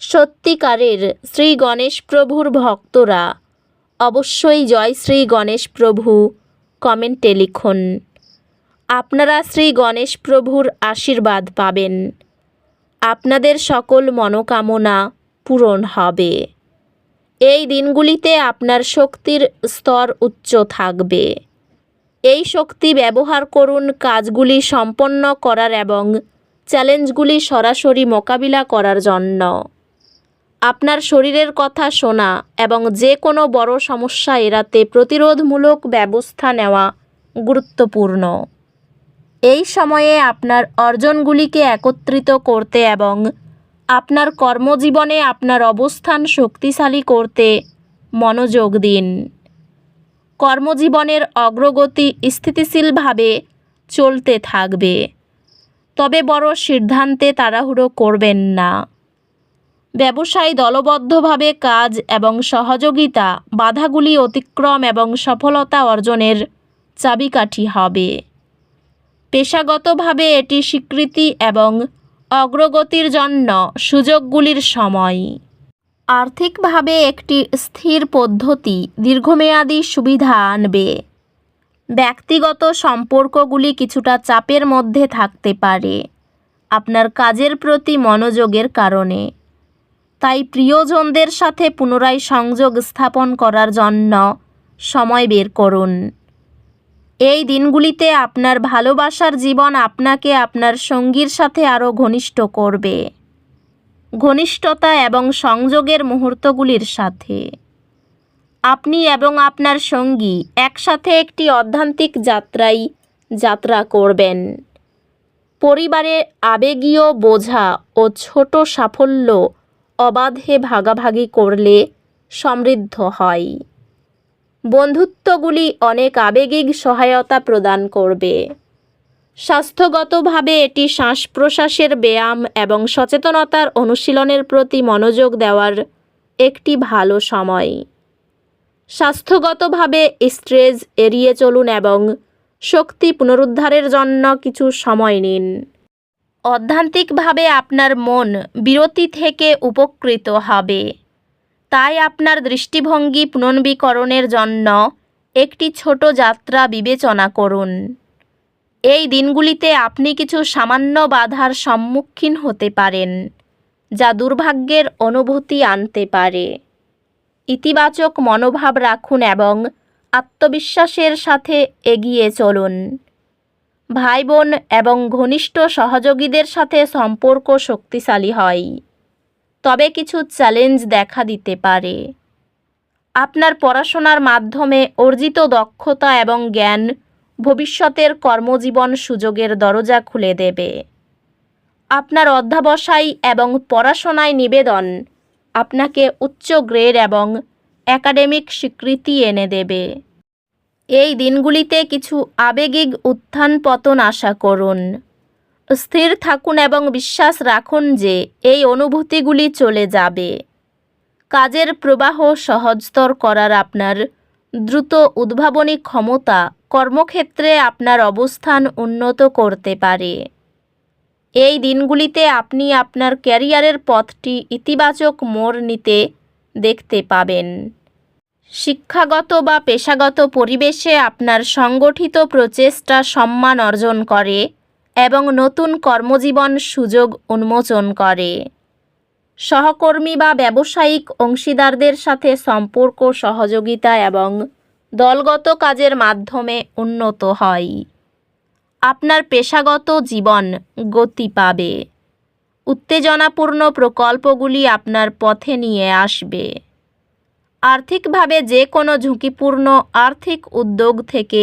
সত্যিকারের শ্রী গণেশ প্রভুর ভক্তরা। অবশ্যই জয় শ্রী গণেশ প্রভু, কমেন্টে লিখুন। আপনারা শ্রী গণেশ প্রভুর আশীর্বাদ পাবেন। আপনাদের সকল মনোকামনা পূরণ হবে। এই দিনগুলিতে আপনার শক্তির স্তর উচ্চ থাকবে। এই শক্তি ব্যবহার করুন কাজগুলি সম্পন্ন করার এবং চ্যালেঞ্জগুলি সরাসরি মোকাবিলা করার জন্য। আপনার শরীরের কথা শোনা এবং যে কোনো বড় সমস্যা এড়াতে প্রতিরোধমূলক ব্যবস্থা নেওয়া গুরুত্বপূর্ণ। এই সময়ে আপনার অর্জনগুলিকে একত্রিত করতে এবং আপনার কর্মজীবনে আপনার অবস্থান শক্তিশালী করতে মনোযোগ দিন। কর্মজীবনের অগ্রগতি স্থিতিশীলভাবে চলতে থাকবে। তবে বড় সিদ্ধান্তে তাড়াহুড়ো করবেন না। ব্যবসায় দলবদ্ধভাবে কাজ এবং সহযোগিতা, বাধাগুলি অতিক্রম এবং সফলতা অর্জনের চাবিকাঠি হবে। পেশাগতভাবে এটি স্বীকৃতি এবং অগ্রগতির জন্য সুযোগগুলির সময়। আর্থিকভাবে একটি স্থির পদ্ধতি দীর্ঘমেয়াদী সুবিধা আনবে। ব্যক্তিগত সম্পর্কগুলি কিছুটা চাপের মধ্যে থাকতে পারে। আপনার কাজের প্রতি মনোযোগের কারণে। তাই প্রিয়জনদের সাথে পুনরায় সংযোগ স্থাপন করার জন্য সময় বের করুন। এই দিনগুলিতে আপনার ভালোবাসার জীবন আপনাকে আপনার সঙ্গীর সাথে আরও ঘনিষ্ঠ করবে। ঘনিষ্ঠতা এবং সংযোগের মুহূর্তগুলির সাথে। আপনি এবং আপনার সঙ্গী একসাথে একটি অধ্যান্তিক যাত্রায় যাত্রা করবেন। পরিবারে আবেগীয় বোঝা ও ছোট সাফল্য অবাধে ভাগাভাগি করলে সমৃদ্ধ হয়। বন্ধুত্বগুলি অনেক আবেগিক সহায়তা প্রদান করবে। স্বাস্থ্যগতভাবে এটি শ্বাস প্রশ্বাসের ব্যায়াম এবং সচেতনতার অনুশীলনের প্রতি মনোযোগ দেওয়ার একটি ভালো সময়। স্বাস্থ্যগতভাবে স্ট্রেস এড়িয়ে চলুন এবং শক্তি পুনরুদ্ধারের জন্য কিছু সময় নিন। অধ্যান্তিকভাবে আপনার মন বিরতি থেকে উপকৃত হবে। তাই আপনার দৃষ্টিভঙ্গি পুনর্বীকরণের জন্য একটি ছোট যাত্রা বিবেচনা করুন। এই দিনগুলিতে আপনি কিছু সামান্য বাধার সম্মুখীন হতে পারেন, যা দুর্ভাগ্যের অনুভূতি আনতে পারে। ইতিবাচক মনোভাব রাখুন এবং আত্মবিশ্বাসের সাথে এগিয়ে চলুন। ভাই বোন এবং ঘনিষ্ঠ সহযোগীদের সাথে সম্পর্ক শক্তিশালী হয়। তবে কিছু চ্যালেঞ্জ দেখা দিতে পারে। আপনার পড়াশোনার মাধ্যমে অর্জিত দক্ষতা এবং জ্ঞান ভবিষ্যতের কর্মজীবন সুযোগের দরজা খুলে দেবে। আপনার অধ্যাবসায় এবং পড়াশোনায় নিবেদন আপনাকে উচ্চ গ্রেড এবং একাডেমিক স্বীকৃতি এনে দেবে। এই দিনগুলিতে কিছু আবেগিক উত্থান পতন আশা করুন। স্থির থাকুন এবং বিশ্বাস রাখুন যে এই অনুভূতিগুলি চলে যাবে। কাজের প্রবাহ সহজতর করার আপনার দ্রুত উদ্ভাবনী ক্ষমতা কর্মক্ষেত্রে আপনার অবস্থান উন্নত করতে পারে। এই দিনগুলিতে আপনি আপনার ক্যারিয়ারের পথটি ইতিবাচক মোড় নিতে দেখতে পাবেন। শিক্ষাগত বা পেশাগত পরিবেশে আপনার সংগঠিত প্রচেষ্টা সম্মান অর্জন করে এবং নতুন কর্মজীবন সুযোগ উন্মোচন করে। সহকর্মী বা ব্যবসায়িক অংশীদারদের সাথে সম্পর্ক, সহযোগিতা এবং দলগত কাজের মাধ্যমে উন্নত হয়। আপনার পেশাগত জীবন গতি পাবে। উত্তেজনাপূর্ণ প্রকল্পগুলি আপনার পথে নিয়ে আসবে। আর্থিকভাবে যে কোনো ঝুঁকিপূর্ণ আর্থিক উদ্যোগ থেকে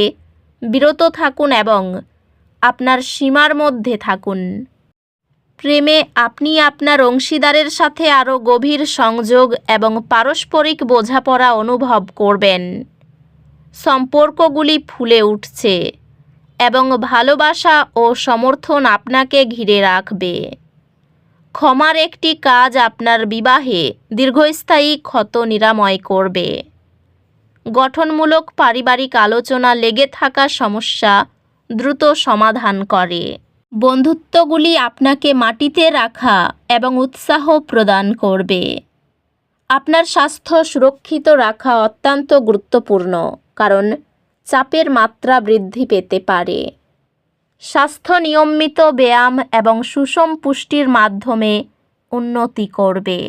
বিরত থাকুন এবং আপনার সীমার মধ্যে থাকুন। প্রেমে আপনি আপনার অংশীদারের সাথে আরও গভীর সংযোগ এবং পারস্পরিক বোঝাপড়া অনুভব করবেন। সম্পর্কগুলি ফুলে উঠছে এবং ভালোবাসা ও সমর্থন আপনাকে ঘিরে রাখবে। ক্ষমার একটি কাজ আপনার বিবাহে দীর্ঘস্থায়ী ক্ষত নিরাময় করবে। গঠনমূলক পারিবারিক আলোচনা লেগে থাকা সমস্যা দ্রুত সমাধান করে। বন্ধুত্বগুলি আপনাকে মাটিতে রাখা এবং উৎসাহ প্রদান করবে। আপনার স্বাস্থ্য সুরক্ষিত রাখা অত্যন্ত গুরুত্বপূর্ণ, কারণ চাপের মাত্রা বৃদ্ধি পেতে পারে। স্বাস্থ্য নিয়মিত ব্যায়াম এবং সুষম পুষ্টির মাধ্যমে উন্নতি করবে।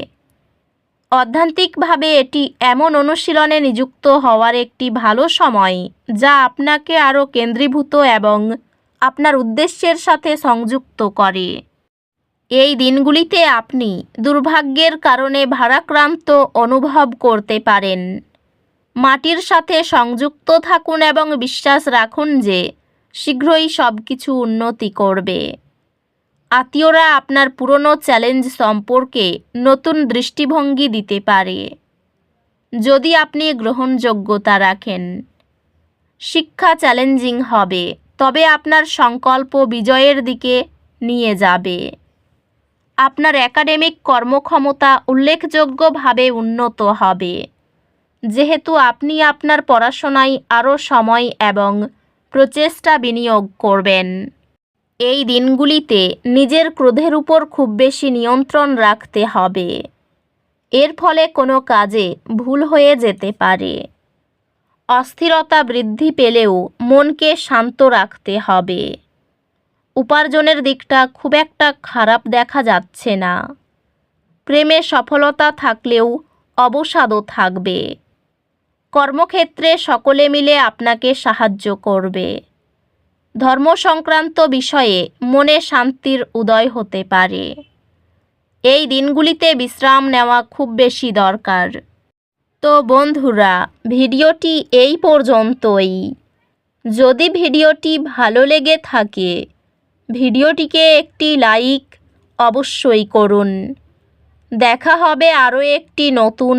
অধ্যান্তিকভাবে এটি এমন অনুশীলনে নিযুক্ত হওয়ার একটি ভালো সময় যা আপনাকে আরও কেন্দ্রীভূত এবং আপনার উদ্দেশ্যের সাথে সংযুক্ত করে। এই দিনগুলিতে আপনি দুর্ভাগ্যের কারণে ভারাক্রান্ত অনুভব করতে পারেন। মাটির সাথে সংযুক্ত থাকুন এবং বিশ্বাস রাখুন যে শীঘ্রই সব কিছু উন্নতি করবে। আত্মীয়রা আপনার পুরনো চ্যালেঞ্জ সম্পর্কে নতুন দৃষ্টিভঙ্গি দিতে পারে। যদি আপনি গ্রহণযোগ্যতা রাখেন। শিক্ষা চ্যালেঞ্জিং হবে, তবে আপনার সংকল্প বিজয়ের দিকে নিয়ে যাবে। আপনার একাডেমিক কর্মক্ষমতা উল্লেখযোগ্যভাবে উন্নত হবে। যেহেতু আপনি আপনার পড়াশোনায় আরও সময় এবং প্রচেষ্টা বিনিয়োগ করবেন। এই দিনগুলিতে নিজের ক্রোধের উপর খুব বেশি নিয়ন্ত্রণ রাখতে হবে। এর ফলে কোনো কাজে ভুল হয়ে যেতে পারে। অস্থিরতা বৃদ্ধি পেলেও মনকে শান্ত রাখতে হবে। উপার্জনের দিকটা খুব একটা খারাপ দেখা যাচ্ছে না। প্রেমে সফলতা থাকলেও অবসাদও থাকবে। কর্মক্ষেত্রে সকলে মিলে আপনাকে সাহায্য করবে। ধর্ম সংক্রান্ত বিষয়ে মনে শান্তির উদয় হতে পারে। এই দিনগুলিতে বিশ্রাম নেওয়া খুব বেশি দরকার। তো বন্ধুরা, ভিডিওটি এই পর্যন্তই। যদি ভিডিওটি ভালো লেগে থাকে, ভিডিওটিকে একটি লাইক অবশ্যই করুন। দেখা হবে আরও একটি নতুন